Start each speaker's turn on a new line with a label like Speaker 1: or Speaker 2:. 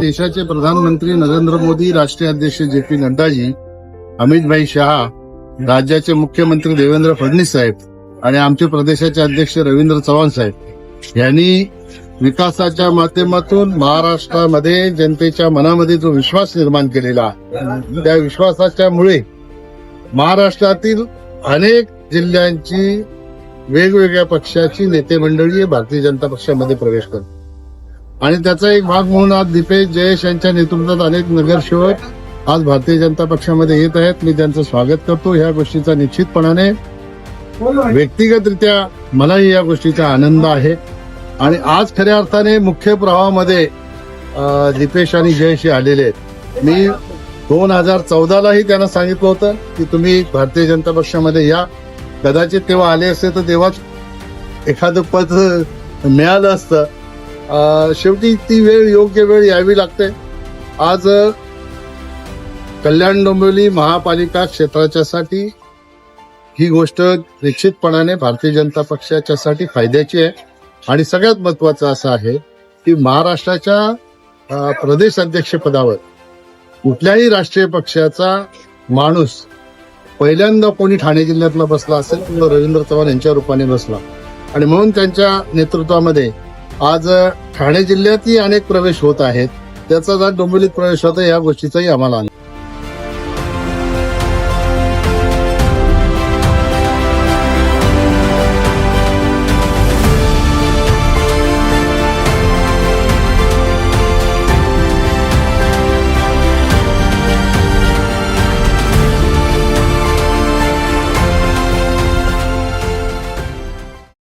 Speaker 1: देशाचे प्रधानमंत्री नरेंद्र मोदी राष्ट्रीय अध्यक्ष जे पी नड्डाजी अमित भाई शहा राज्याचे मुख्यमंत्री देवेंद्र फडणवीस साहेब आणि आमचे प्रदेशाचे अध्यक्ष रवींद्र चव्हाण साहेब. यांनी विकासाच्या माध्यमातून महाराष्ट्रामध्ये जनतेच्या मनामध्ये जो विश्वास निर्माण केलेला त्या विश्वासाच्या मुळे महाराष्ट्रातील अनेक जिल्ह्यांची वेगवेगळ्या पक्षाची नेते मंडळी भारतीय जनता पक्षामध्ये प्रवेश करते आणि त्याचा एक भाग म्हणून आज दीपेश जयेश यांच्या नेतृत्वात अनेक नगरसेवक आज भारतीय जनता पक्षामध्ये येत आहेत. मी त्यांचं स्वागत करतो ह्या गोष्टीचा निश्चितपणाने. व्यक्तिगतरित्या मलाही या गोष्टीचा आनंद आहे. आणि आज खऱ्या अर्थाने मुख्य प्रवाहामध्ये दीपेश आणि जयेश आलेले आहेत. मी दोन हजार चौदालाही त्यांना सांगितलं होतं की तुम्ही भारतीय जनता पक्षामध्ये या. कदाचित तेव्हा आले असते तर तेव्हाच एखादं पद मिळालं असतं. शेवटी ती वेळ योग्य वेळ यावी लागते. आज कल्याण डोंबिवली महापालिका क्षेत्राच्यासाठी ही गोष्ट निश्चितपणाने भारतीय जनता पक्षाच्यासाठी फायद्याची आहे. आणि सगळ्यात महत्वाचं असं आहे की महाराष्ट्राच्या प्रदेश अध्यक्षपदावर कुठल्याही राष्ट्रीय पक्षाचा माणूस पहिल्यांदा कोणी ठाणे जिल्ह्यातला बसला असेल तर रवींद्र चव्हाण यांच्या रूपाने बसला. आणि म्हणून त्यांच्या नेतृत्वामध्ये आज ठाणे जिल्ह्यातही अनेक प्रवेश होत आहेत. त्याचा जर डोंबिवलीत प्रवेश होता या गोष्टीचाही आम्हाला आनंद